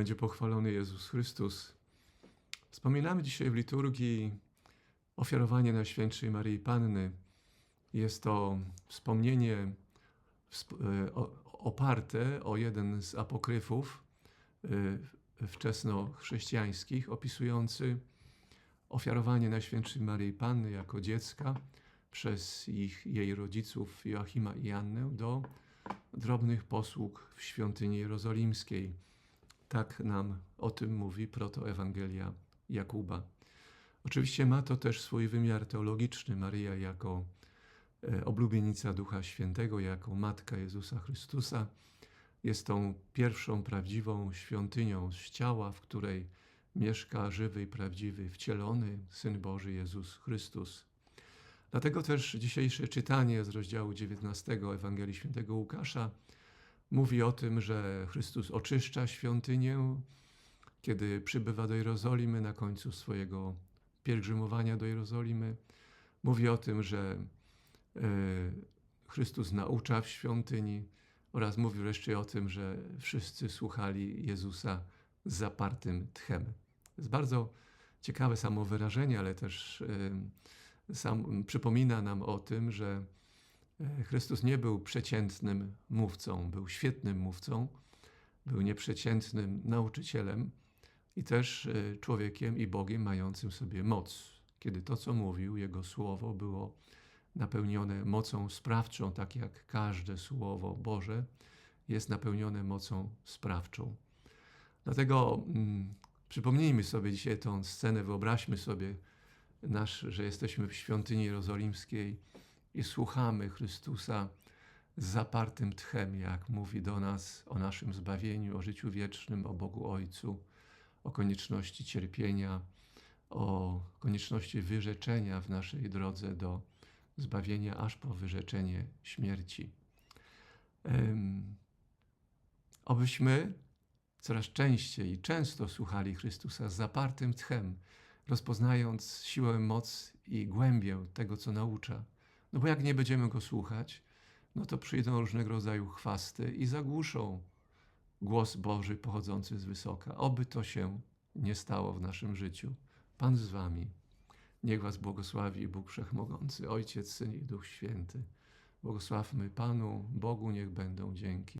pochwalony Jezus Chrystus. Wspominamy dzisiaj w liturgii ofiarowanie Najświętszej Maryi Panny. Jest to wspomnienie wsp- e, oparte o jeden z apokryfów e, wczesnochrześcijańskich, opisujący ofiarowanie Najświętszej Maryi Panny jako dziecka przez ich, jej rodziców Joachima i Annę do drobnych posług w świątyni jerozolimskiej. Tak nam o tym mówi protoewangelia Jakuba. Oczywiście ma to też swój wymiar teologiczny. Maryja jako e, oblubienica Ducha Świętego, jako Matka Jezusa Chrystusa jest tą pierwszą prawdziwą świątynią z ciała, w której mieszka żywy i prawdziwy, wcielony Syn Boży Jezus Chrystus. Dlatego też dzisiejsze czytanie z rozdziału 19 Ewangelii Świętego Łukasza mówi o tym, że Chrystus oczyszcza świątynię, kiedy przybywa do Jerozolimy na końcu swojego pielgrzymowania do Jerozolimy. Mówi o tym, że e, Chrystus naucza w świątyni oraz mówi wreszcie o tym, że wszyscy słuchali Jezusa z zapartym tchem. To jest bardzo ciekawe samo wyrażenie, ale też e, sam przypomina nam o tym, że Chrystus nie był przeciętnym mówcą, był świetnym mówcą, był nieprzeciętnym nauczycielem i też e, człowiekiem i Bogiem mającym sobie moc. Kiedy to, co mówił, jego słowo było napełnione mocą sprawczą, tak jak każde słowo Boże jest napełnione mocą sprawczą. Dlatego mm, przypomnijmy sobie dzisiaj tą scenę, wyobraźmy sobie, nasz, że jesteśmy w świątyni jerozolimskiej i słuchamy Chrystusa z zapartym tchem, jak mówi do nas o naszym zbawieniu, o życiu wiecznym, o Bogu Ojcu, o konieczności cierpienia, o konieczności wyrzeczenia w naszej drodze do zbawienia aż po wyrzeczenie śmierci. Um, obyśmy coraz częściej i często słuchali Chrystusa z zapartym tchem, rozpoznając siłę, moc i głębię tego, co naucza. No bo jak nie będziemy go słuchać, no to przyjdą różnego rodzaju chwasty i zagłuszą głos Boży pochodzący z wysoka. Oby to się nie stało w naszym życiu. Pan z wami. Niech was błogosławi Bóg Wszechmogący, Ojciec, Syn i Duch Święty. Błogosławmy Panu, Bogu niech będą dzięki.